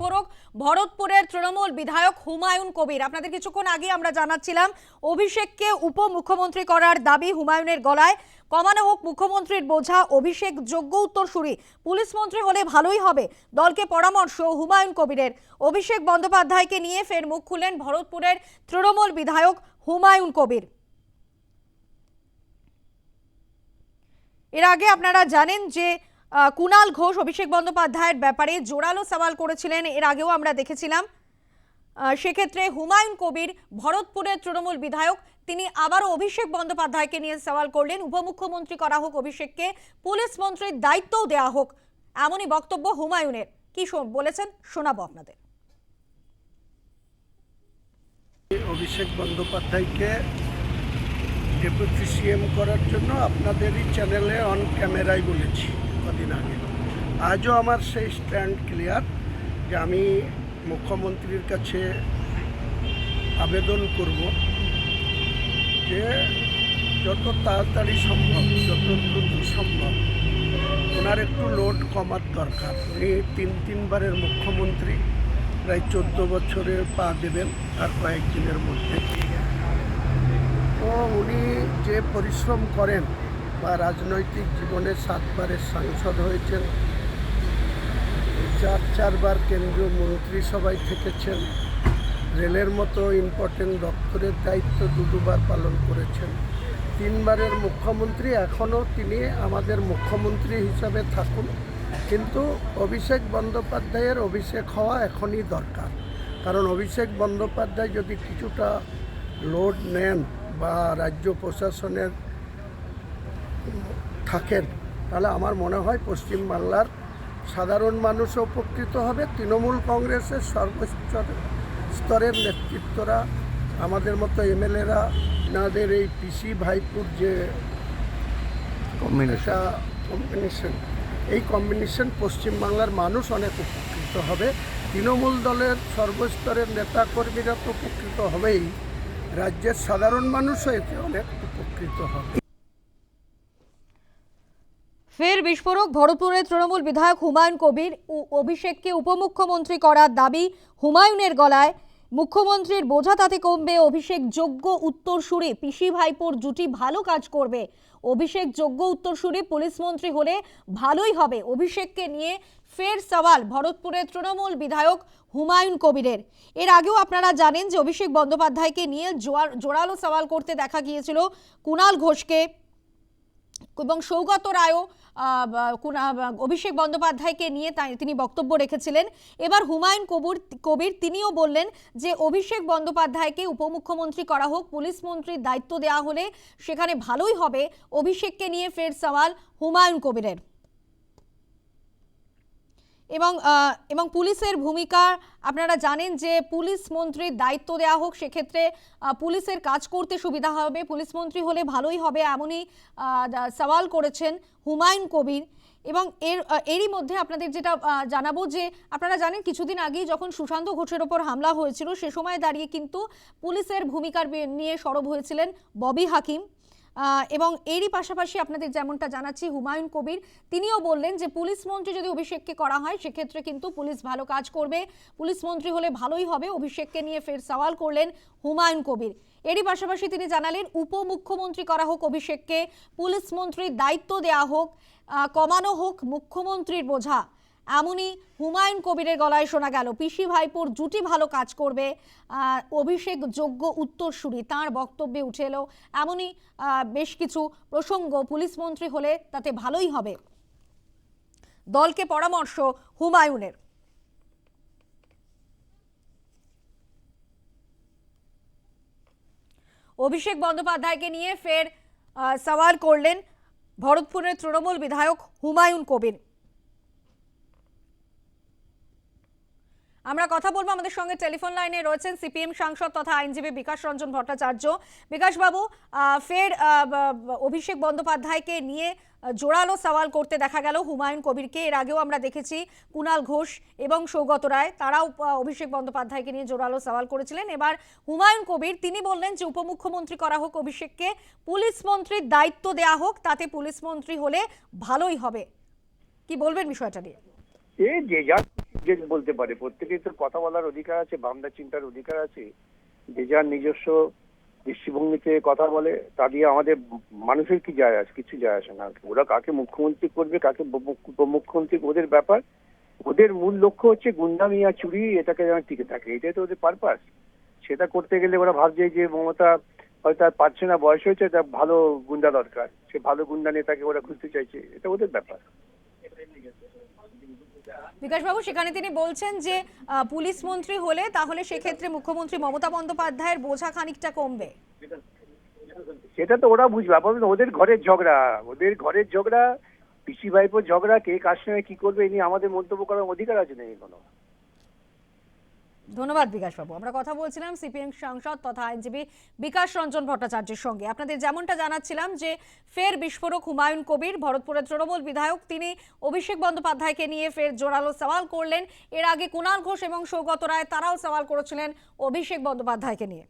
বিস্ফোরক ভরতপুরের তৃণমূল বিধায়ক হুমায়ুন কবির। আপনাদের কিছুক্ষণ আগে আমরা জানাচ্ছিলাম, অভিষেককে উপমুখ্যমন্ত্রী করার দাবি হুমায়ুনের গলায়। কমানো হোক মুখ্যমন্ত্রীর বোঝা, অভিষেক যোগ্য উত্তরসূরি। পুলিশ মন্ত্রী হলে ভালোই হবে। দলকে পরামর্শ হুমায়ুন কবিরের। অভিষেক বন্দ্যোপাধ্যায়কে নিয়ে ফের মুখ খুললেন ভরতপুরের তৃণমূল বিধায়ক হুমায়ুন কবির। এর আগে আপনারা জানেন যে কুণাল ঘোষ, অভিষেক বন্দ্যোপাধ্যায়ের ব্যাপারে জোরালো সওয়াল করেছিলেন। এর আগেও আমরা দেখেছিলাম। সেক্ষেত্রে হুমায়ুন কবির ভরতপুরের তৃণমূল বিধায়ক, তিনি আবারও অভিষেক বন্দ্যোপাধ্যায়কে নিয়ে সওয়াল করলেন। উপমুখ্যমন্ত্রী করা হোক, অভিষেককে পুলিশ মন্ত্রীর দায়িত্বও দেওয়া হোক, এমনই বক্তব্য হুমায়ুনের। কি বলেছেন, শোনাবো আপনাদের। অভিষেক বন্দ্যোপাধ্যায়কে ডেপুটি সিএম করার জন্য আপনাদেরই চ্যানেলে অন ক্যামেরায় বলেছি। কদিন আগে। আজও আমার সেই স্ট্যান্ড ক্লিয়ার যে আমি মুখ্যমন্ত্রীর কাছে আবেদন করব যে যত তাড়াতাড়ি সম্ভব, যত দ্রুত সম্ভব ওনার একটু লোড কমার দরকার। উনি তিন, তিনবারের মুখ্যমন্ত্রী, প্রায় চোদ্দ বছরে পা দেবেন আর কয়েকদিনের মধ্যে। তো উনি যে পরিশ্রম করেন বা রাজনৈতিক জীবনে সাতবারের সাংসদ হয়েছেন। চার, চারবার কেন্দ্রীয় মন্ত্রিসভায় থেকেছেন। রেলের মতো ইম্পর্টেন্ট দপ্তরের দায়িত্ব দু দুবার পালন করেছেন। তিনবারের মুখ্যমন্ত্রী, এখনও তিনি আমাদের মুখ্যমন্ত্রী হিসাবে থাকুন। কিন্তু অভিষেক বন্দ্যোপাধ্যায়ের অভিষেক হওয়া এখনই দরকার। কারণ অভিষেক বন্দ্যোপাধ্যায় যদি কিছুটা লোড নেন বা রাজ্য প্রশাসনের থাকেন। তাহলে আমার মনে হয় পশ্চিমবাংলার সাধারণ মানুষও উপকৃত হবে। তৃণমূল কংগ্রেসের সর্বোচ্চ স্তরের নেতৃত্বরা আমাদের মতো এমএলএরা নাদের এই পিসি ভাইপুর যে কম্বিনেশন কম্বিনেশন এই কম্বিনেশন পশ্চিমবাংলার মানুষ অনেক উপকৃত হবে। তৃণমূল দলের সর্বস্তরের নেতাকর্মীরা তো উপকৃত হবেই। রাজ্যের সাধারণ মানুষও এতে অনেক উপকৃত হবে। ফের বিস্ফোরক, ভরতপুরের তৃণমূল বিধায়ক হুমায়ুন কবির ও অভিষেককে উপমুখ্যমন্ত্রী করার দাবি হুমায়ুনের গলায়। মুখ্যমন্ত্রীর বোঝা তাতে কমবে, অভিষেক যোগ্য উত্তরসূরি, পিসি ভাইপোর জুটি ভালো কাজ করবে। অভিষেক যোগ্য উত্তরসূরি, পুলিশ মন্ত্রী হলে ভালোই হবে। অভিষেককে নিয়ে ফের সওয়াল ভরতপুরের তৃণমূল বিধায়ক হুমায়ুন কবিরের। এর আগেও আপনারা জানেন যে অভিষেক বন্দ্যোপাধ্যায়কে নিয়ে জোয়ার- জোরালো সওয়াল করতে দেখা গিয়েছিল কুণাল ঘোষকে। এবং সৌগত রায়ও অভিষেক বন্দ্যোপাধ্যায়কে নিয়ে তিনি বক্তব্য রেখেছিলেন। এবার হুমায়ুন কবুর, কবির তিনিও বললেন যে, অভিষেক বন্দ্যোপাধ্যায়কে উপমুখ্যমন্ত্রী করা হোক, পুলিশ মন্ত্রীর দায়িত্ব দেওয়া হলে সেখানে ভালোই হবে। অভিষেককে নিয়ে ফের সওয়াল হুমায়ুন কবিরের। এবং এবং পুলিশের ভূমিকা, আপনারা জানেন যে পুলিশ মন্ত্রীর দায়িত্ব দেওয়া হোক, সেক্ষেত্রে পুলিশের কাজ করতে সুবিধা হবে। পুলিশ মন্ত্রী হলে ভালোই হবে এমনই সওয়াল করেছেন হুমায়ুন কবির। এবং এর এরই মধ্যে আপনাদের যেটা জানাব যে, আপনারা জানেন কিছুদিন আগেই যখন সুশান্ত ঘোষের ওপর হামলা হয়েছিল, সে সময় দাঁড়িয়ে কিন্তু পুলিশের ভূমিকার নিয়ে সরব হয়েছিলেন ববি হাকিম। এবং এরই পাশাপাশি আপনাদের যেমনটা জানাচ্ছি, হুমায়ুন কবির, তিনিও বললেন যে পুলিশ মন্ত্রী যদি অভিষেককে করা হয়, সেক্ষেত্রে কিন্তু পুলিশ ভালো কাজ করবে। পুলিশ মন্ত্রী হলে ভালোই হবে। অভিষেককে নিয়ে ফের সওয়াল করলেন হুমায়ুন কবির। এরই পাশাপাশি তিনি জানালেন, উপমুখ্যমন্ত্রী করা হোক অভিষেককে, পুলিশ মন্ত্রীর দায়িত্ব দেওয়া হোক কমানো হোক মুখ্যমন্ত্রীর বোঝা। এমনই হুমায়ুন কবিরের গলায় শোনা গেল, পিসি ভাইপোর জুটি ভালো কাজ করবে অভিষেক যোগ্য উত্তরসূরি। তাঁর বক্তব্যে উঠে এলো, এমনই বেশ কিছু প্রসঙ্গ পুলিশ মন্ত্রী হলে তাতে ভালোই হবে। দলকে পরামর্শ হুমায়ুনের। অভিষেক বন্দ্যোপাধ্যায়কে নিয়ে ফের সওয়াল করলেন ভরতপুরের তৃণমূল বিধায়ক হুমায়ুন কবির। আমরা কথা বলব আমাদের সঙ্গে টেলিফোন লাইনে রয়েছেন সিপিএম সাংসদ তথা আইনজীবী বিকাশ রঞ্জন ভট্টাচার্য। বিকাশবাবু ফের অভিষেক বন্দ্যোপাধ্যায়কে নিয়ে জোরালো সওয়াল করতে দেখা গেল হুমায়ুন কবিরকে। এর আগেও আমরা দেখেছি কুণাল ঘোষ এবং সৌগত রায়, তারাও অভিষেক বন্দ্যোপাধ্যায়কে নিয়ে জোরালো সওয়াল করেছিলেন। এবার হুমায়ুন কবির, তিনি বললেন যে উপমুখ্যমন্ত্রী করা হোক অভিষেককে, পুলিশ মন্ত্রীর দায়িত্ব দেয়া হোক, তাতে পুলিশ মন্ত্রী হলে ভালোই হবে। কি বলবেন বিষয়টা নিয়ে? যে বলতে পারে। প্রত্যেকেই তো কথা বলার অধিকার আছে ভাবনা চিন্তার অধিকার আছে। যে যার নিজস্ব দৃষ্টিভঙ্গিতে কথা বলে, তা দিয়ে আমাদের মানুষের কি যায় আসে, কিছু যায় আসে না। ওরা কাকে মুখ্যমন্ত্রী করবে, কাকে উপ- উপমুখ্যমন্ত্রী, ওদের ব্যাপার। ওদের মূল লক্ষ্য হচ্ছে গুন্ডামি আর চুরি, এটাকে যেন টিকে থাকে। এটাই তো ওদের পারপাস সেটা করতে গেলে ওরা ভাবছে যে মমতা হয়তো আর পারছে না, বয়স হয়েছে, তা ভালো গুন্ডা দরকার। সে ভালো গুন্ডা নেতাকে ওরা খুঁজতে চাইছে। এটা ওদের ব্যাপার। বিকাশবাবু, সেখানে তিনি বলছেন যে পুলিশ মন্ত্রী হলে তাহলে সেক্ষেত্রে মুখ্যমন্ত্রী মমতা বন্দ্যোপাধ্যায়ের বোঝা খানিকটা কমবে। সেটা তো ওরা বুঝবে। আপাতত ওদের ঘরের ঝগড়া। ওদের ঘরের ঝগড়া, পিসি ভাইপোর ঝগড়া, কে কার সঙ্গে কি করবে এই নিয়ে আমাদের মন্তব্য করার অধিকার আছে নাকি কোনো ধন্যবাদ বিকাশ বিকাশবাবু। আমরা কথা বলছিলাম সিপিএম সাংসদ তথা আইনজীবী বিকাশ রঞ্জন ভট্টাচার্যের সঙ্গে। আপনাদের যেমনটা জানাচ্ছিলাম যে ফের বিস্ফোরক হুমায়ুন কবির, ভরতপুরের তৃণমূল বিধায়ক, তিনি অভিষেক বন্দ্যোপাধ্যায়কে নিয়ে ফের জোরালো সওয়াল করলেন। এর আগে কুণাল ঘোষ এবং সৌগত রায়, তারাও সওয়াল করেছিলেন অভিষেক বন্দ্যোপাধ্যায়কে নিয়ে।